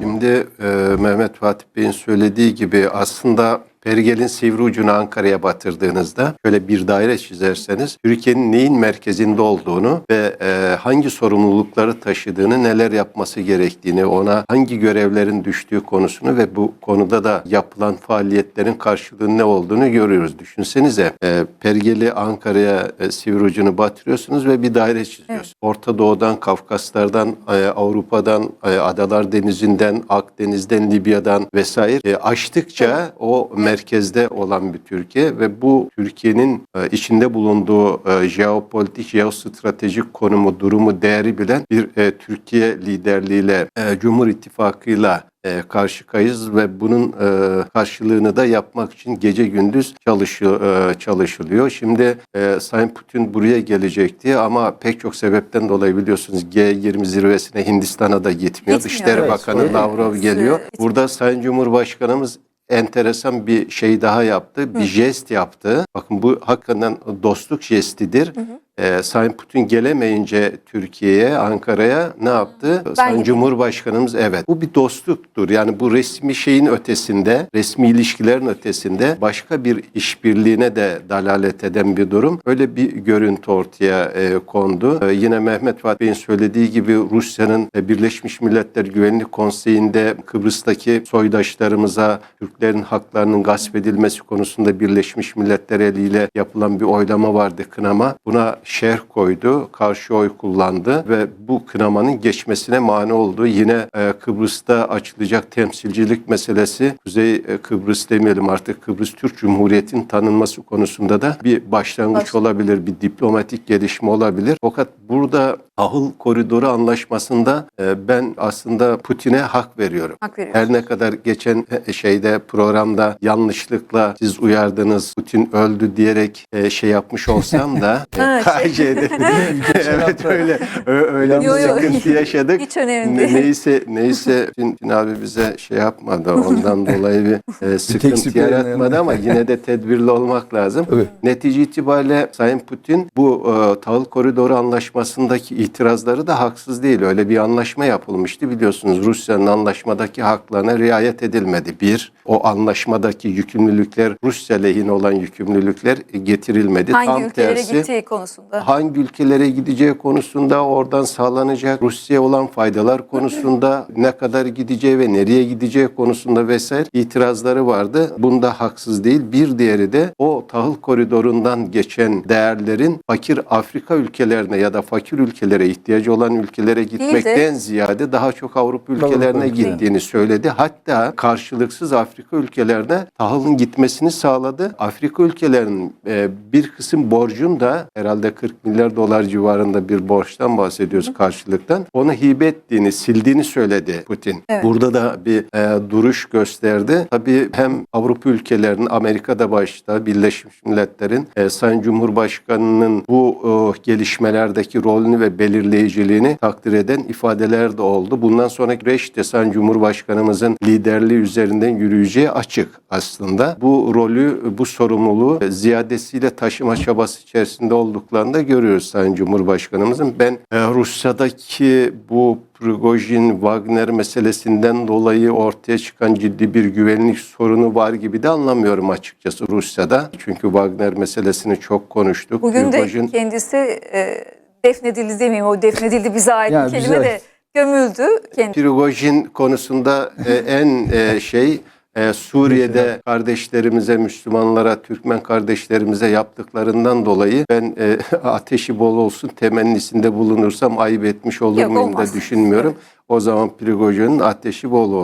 Şimdi e, Mehmet Fatih Bey'in söylediği gibi aslında Pergel'in sivri ucunu Ankara'ya batırdığınızda şöyle bir daire çizerseniz Türkiye'nin neyin merkezinde olduğunu ve e, hangi sorumlulukları taşıdığını, neler yapması gerektiğini, ona hangi görevlerin düştüğü konusunu ve bu konuda da yapılan faaliyetlerin karşılığının ne olduğunu görüyoruz. Düşünsenize e, Pergel'i Ankara'ya e, sivri ucunu batırıyorsunuz ve bir daire çiziyorsunuz. Orta Doğu'dan, Kafkaslardan, e, Avrupa'dan, e, Adalar Denizi'nden, Akdeniz'den, Libya'dan vesaire e, açtıkça o merkezde olan bir Türkiye ve bu Türkiye'nin e, içinde bulunduğu e, jeopolitik, jeostratejik konumu, durumu, değeri bilen bir e, Türkiye liderliğiyle, Cumhur İttifakı'yla e, karşı kayız ve bunun e, karşılığını da yapmak için gece gündüz e, çalışılıyor. Şimdi e, Sayın Putin buraya gelecekti ama pek çok sebepten dolayı biliyorsunuz G20 zirvesine Hindistan'a da gitmiyor. Gitmiyor, Dışişleri evet, Bakanı. Lavrov geliyor. Burada Sayın Cumhurbaşkanımız enteresan bir şey daha yaptı. Bir jest yaptı. Bakın bu hakikaten dostluk jestidir. Ee, Sayın Putin gelemeyince Türkiye'ye, Ankara'ya ne yaptı? Sayın gideyim. Cumhurbaşkanımız evet. Bu bir dostluktur. Yani bu resmi şeyin ötesinde, resmi ilişkilerin ötesinde başka bir işbirliğine de dalalet eden bir durum. Öyle bir görüntü ortaya e, kondu. E, yine Mehmet Fatih Bey'in söylediği gibi Rusya'nın e, Birleşmiş Milletler Güvenlik Konseyi'nde Kıbrıs'taki soydaşlarımıza Türklerin haklarının gasp edilmesi konusunda Birleşmiş Milletler eliyle yapılan bir oylama vardı kınama. Buna şerh koydu, karşı oy kullandı ve bu kınamanın geçmesine mani oldu. Yine e, Kıbrıs'ta açılacak temsilcilik meselesi Kuzey e, Kıbrıs demeyelim artık Kıbrıs Türk Cumhuriyeti'nin tanınması konusunda da bir başlangıç Baş- olabilir, bir diplomatik gelişme olabilir. Fakat burada tahıl koridoru anlaşmasında e, ben aslında Putin'e hak veriyorum. Hak veriyorsun. Her ne kadar geçen e, şeyde programda yanlışlıkla siz uyardınız Putin öldü diyerek e, şey yapmış olsam da e, Ha, şey. KJ'de evet öyle ö- öyle bir Yo, yo, sıkıntı yaşadık. Hiç önemli Ne- değil. Neyse neyse Putin, Putin abi bize şey yapmadı ondan dolayı bir e, sıkıntı teksip yaratmadı yani. ama yine de tedbirli olmak lazım. Evet. Netice itibariyle Sayın Putin bu e, tahıl koridoru anlaşmasındaki itirazları da haksız değil. Öyle bir anlaşma yapılmıştı biliyorsunuz. Rusya'nın anlaşmadaki haklarına riayet edilmedi. Bir, o anlaşmadaki yükümlülükler Rusya lehine olan yükümlülükler getirilmedi. Hangi Tam ülkelere tersi, gittiği konusunda. hangi ülkelere gideceği konusunda oradan sağlanacak Rusya'ya olan faydalar konusunda ne kadar gideceği ve nereye gideceği konusunda vesaire itirazları vardı. Bunda haksız değil. Bir diğeri de o tahıl koridorundan geçen değerlerin fakir Afrika ülkelerine ya da fakir ülkelere ihtiyacı olan ülkelere gitmekten ziyade daha çok Avrupa ülkelerine ülkelerine. gittiğini söyledi. Hatta karşılıksız Afrika ülkelerine tahılın gitmesini sağladı. Afrika ülkelerinin e, bir kısım borcun da herhalde 40 milyar dolar civarında bir borçtan bahsediyoruz karşılıktan. Onu hibe ettiğini, sildiğini söyledi Putin. Evet. Burada da bir e, duruş gösterdi. Tabii hem Avrupa ülkelerinin, Amerika'da başta Birleşmiş Milletler'in e, Sayın Cumhurbaşkanı'nın bu e, gelişmelerdeki rolünü ve belirleyiciliğini takdir eden ifadeler de oldu. Bundan sonraki süreçte Sayın Cumhurbaşkanımızın liderliği üzerinden yürüyeceği açık aslında. Bu rolü, bu sorumluluğu ziyadesiyle taşıma çabası içerisinde olduklarını da görüyoruz Sayın Cumhurbaşkanımızın. Ben e, Rusya'daki bu Prigojin, Wagner meselesinden dolayı ortaya çıkan ciddi bir güvenlik sorunu var gibi de anlamıyorum açıkçası Rusya'da. Çünkü Wagner meselesini çok konuştuk. Bugün de Prigojin- kendisi e, defnedildi demeyeyim. O defnedildi bize ait Yani kelime bize de gömüldü. Kendi. Prigojin konusunda e, en e, şey e, Suriye'de kardeşlerimize, Müslümanlara, Türkmen kardeşlerimize yaptıklarından dolayı ben e, ateşi bol olsun temennisinde bulunursam ayıp etmiş olur Yok, muyum olmaz. da düşünmüyorum. O zaman Prigojin'in ateşi bol olsun.